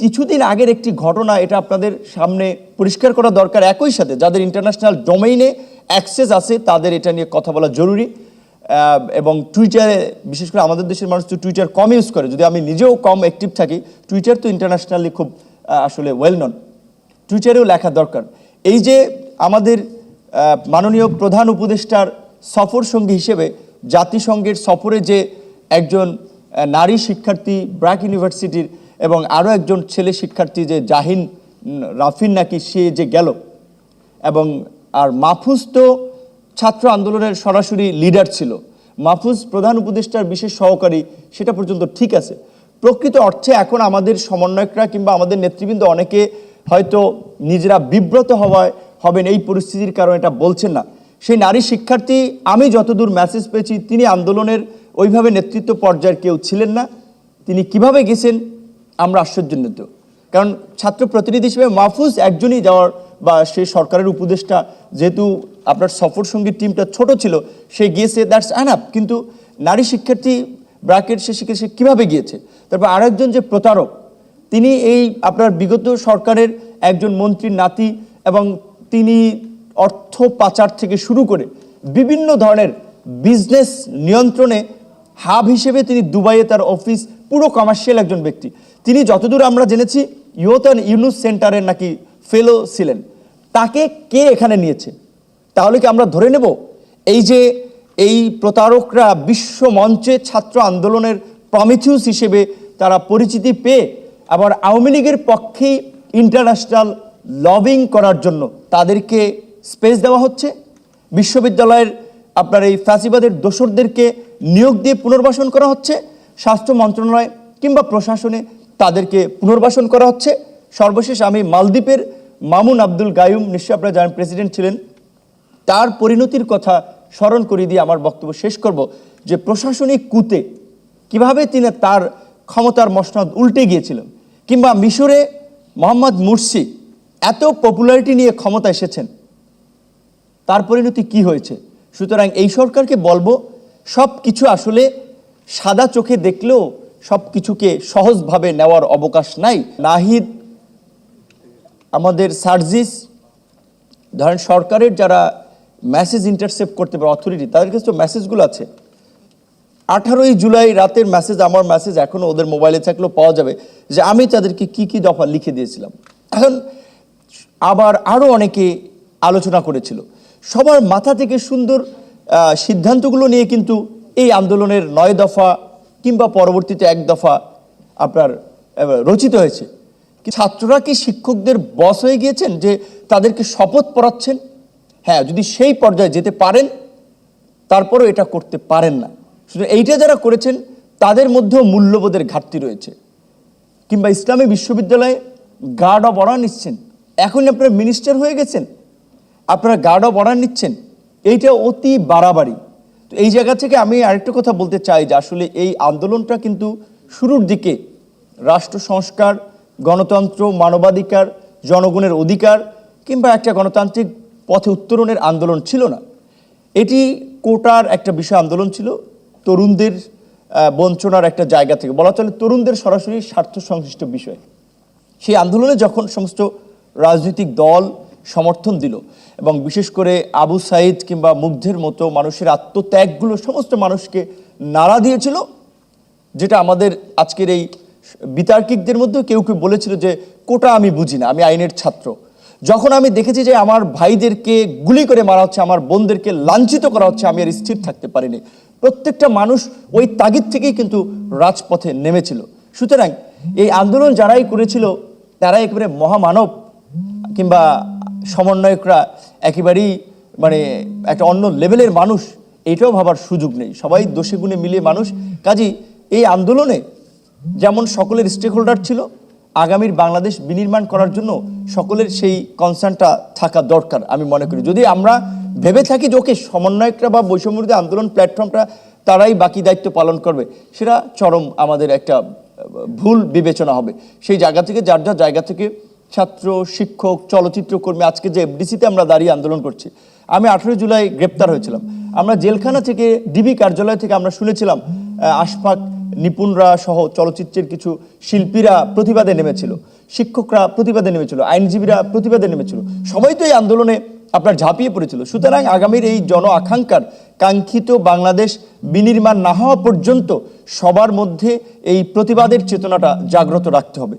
কিছুদিন আগের একটি ঘটনা, এটা আপনাদের সামনে পরিষ্কার করা দরকার। একই সাথে যাদের ইন্টারন্যাশনাল ডোমেইনে অ্যাক্সেস আছে, তাদের এটা নিয়ে কথা বলা জরুরি। এবং টুইটারে বিশেষ করে আমাদের দেশের মানুষ তো টুইটার কম ইউজ করে। যদি আমি নিজেও কম অ্যাক্টিভ থাকি টুইটার তো ইন্টারন্যাশনালি খুব আসলে ওয়েল নন টুইটারেও লেখা দরকার। এই যে আমাদের মাননীয় প্রধান উপদেষ্টার সফর সঙ্গী হিসেবে জাতিসংঘের সফরে যে একজন নারী শিক্ষার্থী ব্র্যাক ইউনিভার্সিটির এবং আরও একজন ছেলে শিক্ষার্থী যে জাহিন রাফিন নাকি, সে যে গেল। এবং আর মাহফুজ তো ছাত্র আন্দোলনের সরাসরি লিডার ছিল। মাহফুজ প্রধান উপদেষ্টার বিশেষ সহকারী, সেটা পর্যন্ত ঠিক আছে। প্রকৃত অর্থে এখন আমাদের সমন্বয়করা কিংবা আমাদের নেতৃবৃন্দ অনেকে হয়তো নিজেরা বিব্রত হওয়ায় হবেন এই পরিস্থিতির কারণে এটা বলছেন না। সেই নারী শিক্ষার্থী, আমি যতদূর মেসেজ পেয়েছি, তিনি আন্দোলনের ওইভাবে নেতৃত্ব পর্যায়ের কেউ ছিলেন না। তিনি কীভাবে গেছেন? আমরা আশ্চর্যান্বিত কারণ ছাত্র প্রতিনিধি হিসেবে মাহফুজ একজনই যাওয়ার বা সে সরকারের উপদেষ্টা, যেহেতু আপনার সফর সঙ্গীর টিমটা ছোট ছিল, সে গিয়েছে দ্যাটস অ্যানাপ কিন্তু নারী শিক্ষার্থী ব্র্যাকেট সে শিখে, সে কীভাবে গিয়েছে? তারপর আরেকজন যে প্রতারক, তিনি এই আপনার বিগত সরকারের একজন মন্ত্রীর নাতি এবং তিনি অর্থ পাচার থেকে শুরু করে বিভিন্ন ধরনের বিজনেস নিয়ন্ত্রণে হাব হিসেবে তিনি দুবাইয়ে তার অফিস পুরো কমার্শিয়াল একজন ব্যক্তি। তিনি যতদূর আমরা জেনেছি ইউথ অ্যান্ড ইউনুস সেন্টারের নাকি ফেলো ছিলেন। তাকে কে এখানে নিয়েছে? তাহলে কি আমরা ধরে নেব? এই যে এই প্রতারকরা বিশ্ব মঞ্চে ছাত্র আন্দোলনের প্রমিথিউস হিসেবে তারা পরিচিতি পেয়ে আবার আওয়ামী লীগের পক্ষেই ইন্টারন্যাশনাল লবিং করার জন্য তাদেরকে স্পেস দেওয়া হচ্ছে। বিশ্ববিদ্যালয়ের আপনার এই ফ্যাসিবাদের দোসরদেরকে নিয়োগ দিয়ে পুনর্বাসন করা হচ্ছে। স্বাস্থ্য মন্ত্রণালয় কিংবা প্রশাসনে তাদেরকে পুনর্বাসন করা হচ্ছে। সর্বশেষ আমি মালদ্বীপের মামুন আব্দুল গায়ুম নিশ্চয় আপনারা জানেন, প্রেসিডেন্ট ছিলেন। তার পরিণতির কথা স্মরণ করিয়ে দিয়ে আমার বক্তব্য শেষ করব যে প্রশাসনিক কুতে কীভাবে তিনি তার ক্ষমতার মসনদ উল্টে গিয়েছিলেন কিংবা মিশরে মোহাম্মদ মুরসি এত পপুলারিটি নিয়ে ক্ষমতা এসেছেন, তার পরিণতি কি হয়েছে? সুতরাং এই সরকারকে বলব সব কিছু আসলে সাদা চোখে দেখলেও সব কিছুকে সহজভাবে নেওয়ার অবকাশ নাই। নাহিদ, আমাদের সার্জিস, ধরেন সরকারের যারা মেসেজ ইন্টারসেপ্ট করতে পারে অথরিটি তাদের কাছে তো মেসেজগুলো আছে। আঠারোই জুলাই রাতের মেসেজ আমার মেসেজ এখনও ওদের মোবাইলে থাকলেও পাওয়া যাবে যে আমি তাদেরকে কি কি দফা লিখে দিয়েছিলাম। এখন আবার আরও অনেকে আলোচনা করেছিল। সবার মাথা থেকে সুন্দর সিদ্ধান্তগুলো নিয়ে কিন্তু এই আন্দোলনের নয় দফা কিংবা পরবর্তীতে এক দফা আপনার রচিত হয়েছে। ছাত্ররা কি শিক্ষকদের বস হয়ে গিয়েছেন যে তাদেরকে শপথ পড়াচ্ছেন? হ্যাঁ যদি সেই পর্যায়ে যেতে পারেন, তারপরও এটা করতে পারেন না। শুধু এইটা যারা করেছেন, তাদের মধ্যেও মূল্যবোধের ঘাটতি রয়েছে। কিংবা ইসলামী বিশ্ববিদ্যালয়ে গার্ড অফ অনার নিচ্ছেন। এখন আপনারা মিনিস্টার হয়ে গেছেন। আপনারা গার্ড অফ অনার নিচ্ছেন। এইটা অতি বাড়াবাড়ি। এই জায়গা থেকে আমি আরেকটা কথা বলতে চাই যে আসলে এই আন্দোলনটা কিন্তু শুরুর দিকে রাষ্ট্র সংস্কার, গণতন্ত্র, মানবাধিকার, জনগণের অধিকার কিংবা একটা গণতান্ত্রিক পথে উত্তরণের আন্দোলন ছিল না। এটি কোটার একটা বিষয় আন্দোলন ছিল, তরুণদের বঞ্চনার একটা জায়গা থেকে। বলা চলে তরুণদের সরাসরি স্বার্থ সংশ্লিষ্ট বিষয়। সেই আন্দোলনে যখন সমস্ত রাজনৈতিক দল সমর্থন দিল। এবং বিশেষ করে আবু সাইদ কিংবা মুগ্ধের মতো মানুষের আত্মত্যাগগুলো সমস্ত মানুষকে নাড়া দিয়েছিল, যেটা আমাদের আজকের এই বিতার্কিকদের মধ্যে কেউ কেউ বলেছিল যে, কোটা আমি বুঝি না, আমি আইনের ছাত্র। যখন আমি দেখেছি যে আমার ভাইদেরকে গুলি করে মারা হচ্ছে, আমার বোনদেরকে লাঞ্ছিত করা হচ্ছে, আমি আর স্থির থাকতে পারিনি। প্রত্যেকটা মানুষ ওই তাগিদ থেকেই কিন্তু রাজপথে নেমেছিল। সুতরাং এই আন্দোলন যারাই করেছিল, তারা একেবারে মহামানব কিংবা সমন্বয়করা একেবারেই মানে একটা অন্য লেভেলের মানুষ, এটাও ভাবার সুযোগ নেই। সবাই দোষে গুণে মিলিয়ে মানুষ। কাজী, এই আন্দোলনে যেমন সকলের স্টেক হোল্ডার ছিল, আগামীর বাংলাদেশ বিনির্মাণ করার জন্য সকলের সেই কনসার্নটা থাকা দরকার, আমি মনে করি। যদি আমরা ভেবে থাকি যে সমন্বয়করা বা বৈষম্যবিরোধী আন্দোলন প্ল্যাটফর্মটা তারাই বাকি দায়িত্ব পালন করবে, সেটা চরম আমাদের একটা ভুল বিবেচনা হবে। সেই জায়গা থেকে, যার যার জায়গা থেকে ছাত্র, শিক্ষক, চলচ্চিত্র কর্মী, আজকে যে এফডিসিতে আমরা দাঁড়িয়ে আন্দোলন করছি, আমি আঠেরোই জুলাই গ্রেপ্তার হয়েছিলাম। আমরা জেলখানা থেকে, ডিবি কার্যালয় থেকে আমরা শুনেছিলাম আশফাক নিপুণরা সহ চলচ্চিত্রের কিছু শিল্পীরা প্রতিবাদে নেমেছিল, শিক্ষকরা প্রতিবাদে নেমেছিল, আইনজীবীরা প্রতিবাদে নেমেছিল। সবাই তো এই আন্দোলনে আপনার ঝাঁপিয়ে পড়েছিল। সুতরাং আগামীর এই জন আকাঙ্ক্ষার কাঙ্ক্ষিত বাংলাদেশ বিনির্মাণ না হওয়া পর্যন্ত সবার মধ্যে এই প্রতিবাদের চেতনাটা জাগ্রত রাখতে হবে।